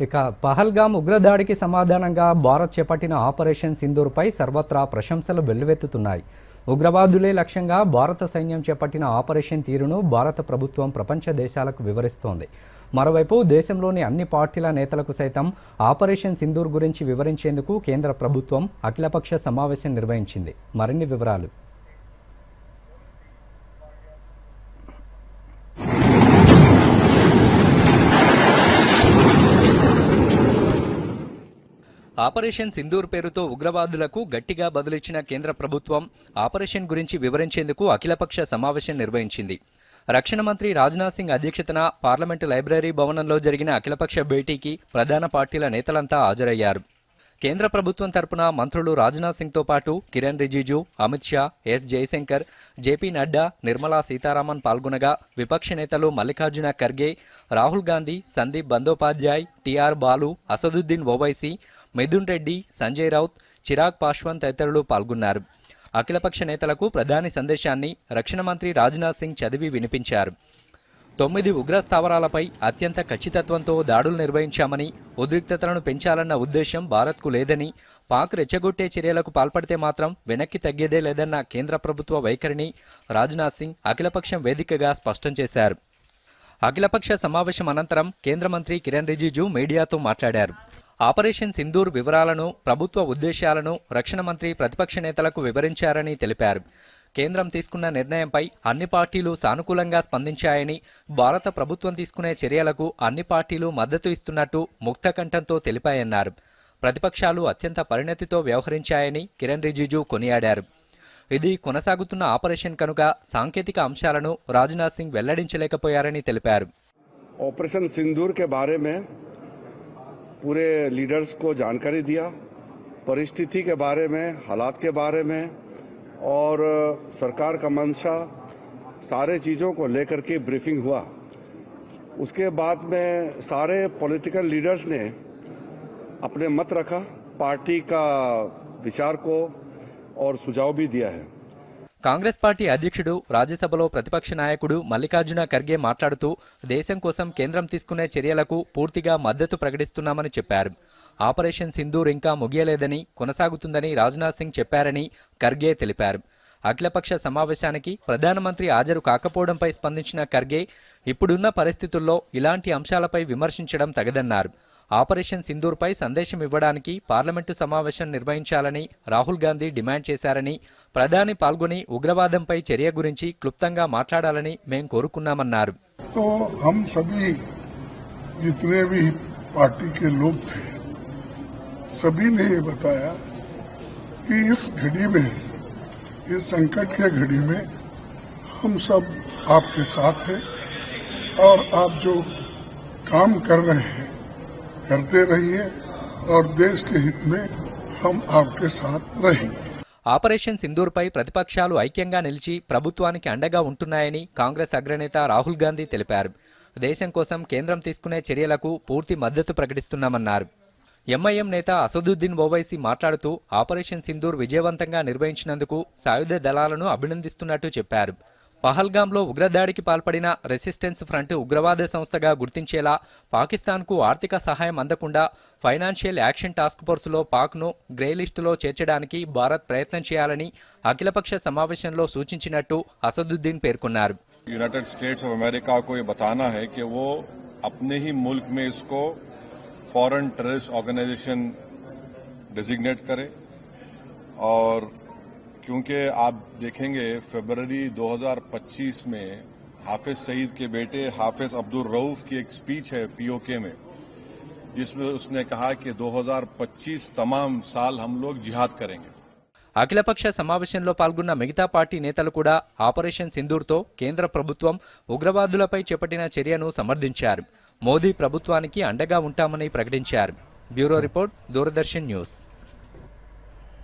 ఇక పహల్గామ్ ఉగ్రదాడికి సమాధానంగా భారత్ చేపట్టిన ఆపరేషన్ సింధూర్పై సర్వత్రా ప్రశంసలు వెల్లువెత్తుతున్నాయి. ఉగ్రవాదులే లక్ష్యంగా భారత సైన్యం చేపట్టిన ఆపరేషన్ తీరును భారత ప్రభుత్వం ప్రపంచ దేశాలకు వివరిస్తోంది. మరోవైపు దేశంలోని అన్ని పార్టీల నేతలకు సైతం ఆపరేషన్ సింధూర్ గురించి వివరించేందుకు కేంద్ర ప్రభుత్వం అఖిలపక్ష సమావేశం నిర్వహించింది. మరిన్ని వివరాలు ఆపరేషన్ సింధూర్ పేరుతో ఉగ్రవాదులకు గట్టిగా బదులిచ్చిన కేంద్ర ప్రభుత్వం ఆపరేషన్ గురించి వివరించేందుకు అఖిలపక్ష సమావేశం నిర్వహించింది. రక్షణ మంత్రి రాజ్నాథ్ సింగ్ అధ్యక్షతన పార్లమెంటు లైబ్రరీ భవనంలో జరిగిన అఖిలపక్ష భేటీకి ప్రధాన పార్టీల నేతలంతా హాజరయ్యారు. కేంద్ర ప్రభుత్వం తరపున మంత్రులు రాజ్నాథ్ సింగ్తో పాటు కిరణ్ రిజిజు అమిత్ షా ఎస్ జయశంకర్ జేపీ నడ్డా నిర్మలా సీతారామన్ పాల్గొనగా విపక్ష నేతలు మల్లికార్జున ఖర్గే రాహుల్ గాంధీ సందీప్ బందోపాధ్యాయ్ టిఆర్ బాలు అసదుద్దీన్ ఓవైసీ మిథున్ రెడ్డి సంజయ్ రౌత్ చిరాగ్ పాశ్వాన్ తదితరులు పాల్గొన్నారు. అఖిలపక్ష నేతలకు ప్రధాని సందేశాన్ని రక్షణ మంత్రి రాజ్నాథ్ సింగ్ చదివి వినిపించారు. తొమ్మిది ఉగ్ర స్థావరాలపై అత్యంత ఖచ్చితత్వంతో దాడులు నిర్వహించామని ఉద్రిక్తతలను పెంచాలన్న ఉద్దేశం భారత్కు లేదని పాక్ రెచ్చగొట్టే చర్యలకు పాల్పడితే మాత్రం వెనక్కి తగ్గేదే లేదన్న కేంద్ర ప్రభుత్వ వైఖరిని రాజ్నాథ్ సింగ్ అఖిలపక్షం వేదికగా స్పష్టం చేశారు. అఖిలపక్ష సమావేశం అనంతరం కేంద్ర మంత్రి కిరణ్ రిజిజు మీడియాతో మాట్లాడారు. ఆపరేషన్ సింధూర్ వివరాలను ప్రభుత్వ ఉద్దేశాలను రక్షణ మంత్రి ప్రతిపక్ష నేతలకు వివరించారని తెలిపారు. కేంద్రం తీసుకున్న నిర్ణయంపై అన్ని పార్టీలు సానుకూలంగా స్పందించాయని భారత ప్రభుత్వం తీసుకునే చర్యలకు అన్ని పార్టీలు మద్దతు ఇస్తున్నట్టు ముక్తకంఠంతో తెలిపాయన్నారు. ప్రతిపక్షాలు అత్యంత పరిణతితో వ్యవహరించాయని కిరణ్ రిజిజు కొనియాడారు. ఇది కొనసాగుతున్న ఆపరేషన్ కనుక సాంకేతిక అంశాలను రాజ్నాథ్ సింగ్ వెల్లడించలేకపోయారని తెలిపారు. ఆపరేషన్ సింధూర్ కే బారే మే पूरे लीडर्स को जानकारी दिया, परिस्थिति के बारे में, हालात के बारे में, और सरकार का मंशा सारे चीज़ों को लेकर के ब्रीफिंग हुआ। उसके बाद में सारे पॉलिटिकल लीडर्स ने अपने मत रखा, पार्टी का विचार को और सुझाव भी दिया है। కాంగ్రెస్ పార్టీ అధ్యక్షుడు రాజ్యసభలో ప్రతిపక్ష నాయకుడు మల్లికార్జున ఖర్గే మాట్లాడుతూ దేశం కోసం కేంద్రం తీసుకునే చర్యలకు పూర్తిగా మద్దతు ప్రకటిస్తున్నామని చెప్పారు. ఆపరేషన్ సింధూర్ ఇంకా ముగియలేదని కొనసాగుతుందని రాజ్నాథ్ సింగ్ చెప్పారని ఖర్గే తెలిపారు. అఖిలపక్ష సమావేశానికి ప్రధానమంత్రి హాజరు కాకపోవడంపై స్పందించిన ఖర్గే ఇప్పుడున్న పరిస్థితుల్లో ఇలాంటి అంశాలపై విమర్శించడం తగదన్నారు. ఆపరేషన్ సింధూర్పై సందేశం ఇవ్వడానికి పార్లమెంటు సమావేశం నిర్వహించాలని రాహుల్ గాంధీ డిమాండ్ చేశారని ప్రధాని పాల్గొని ఉగ్రవాదంపై చర్య గురించి క్లుప్తంగా మాట్లాడాలని మేం కోరుకున్నామన్నారు तो हम सभी जितने भी पार्टी के लोग थे सभी ने ये बताया कि इस घड़ी में इस संकट के घड़ी में हम सब आपके साथ हैं और आप जो काम कर रहे हैं करते रहिए और देश के हित में हम आपके साथ रहेंगे ఆపరేషన్ సింధూర్పై ప్రతిపక్షాలు ఐక్యంగా నిలిచి ప్రభుత్వానికి అండగా ఉంటున్నాయని కాంగ్రెస్ అగ్రనేత రాహుల్ గాంధీ తెలిపారు దేశం కోసం కేంద్రం తీసుకునే చర్యలకు పూర్తి మద్దతు ప్రకటిస్తున్నామన్నారు ఎంఐఎం నేత అసదుద్దీన్ ఓవైసీ మాట్లాడుతూ ఆపరేషన్ సింధూర్ విజయవంతంగా నిర్వహించినందుకు సాయుధ దళాలను అభినందిస్తున్నట్టు చెప్పారు పహల్గాంలో ఉగ్రదాడికి పాల్పడిన రెసిస్టెన్స్ ఫ్రంట్ ఉగ్రవాద సంస్థగా గుర్తించేలా పాకిస్తాన్కు ఆర్థిక సహాయం అందకుండా ఫైనాన్షియల్ యాక్షన్ టాస్క్ ఫోర్సులో పాక్ను గ్రే లిస్టులో చేర్చడానికి భారత్ ప్రయత్నం చేయాలని అఖిలపక్ష సమావేశంలో సూచించినట్టు అసదుద్దీన్ పేర్కొన్నారు यूनाइटेड स्टेट्स ऑफ अमेरिका को ये बताना है कि वो अपने ही मुल्क में इसको फॉरेन टेररिस्ट ऑर्गेनाइजेशन डिजिग्नेट करे और क्योंकि आप देखेंगे फरवरी 2025 में हाफिज सईद के बेटे हाफिज अब्दुल रऊफ की एक स्पीच है पीओके में जिसमें उसने कहा कि 2025 तमाम साल हम लोग जिहाद करेंगे అఖిలపక్ష సమావేశంలో పాల్గొన్న మిగతా పార్టీ నేతలు కూడా ఆపరేషన్ సింధూర్తో కేంద్ర ప్రభుత్వం ఉగ్రవాదులపై చేపట్టిన చర్యను సమర్థించారు మోదీ ప్రభుత్వానికి అండగా ఉంటామని ప్రకటించారు బ్యూరో రిపోర్ట్ దూరదర్శన్ న్యూస్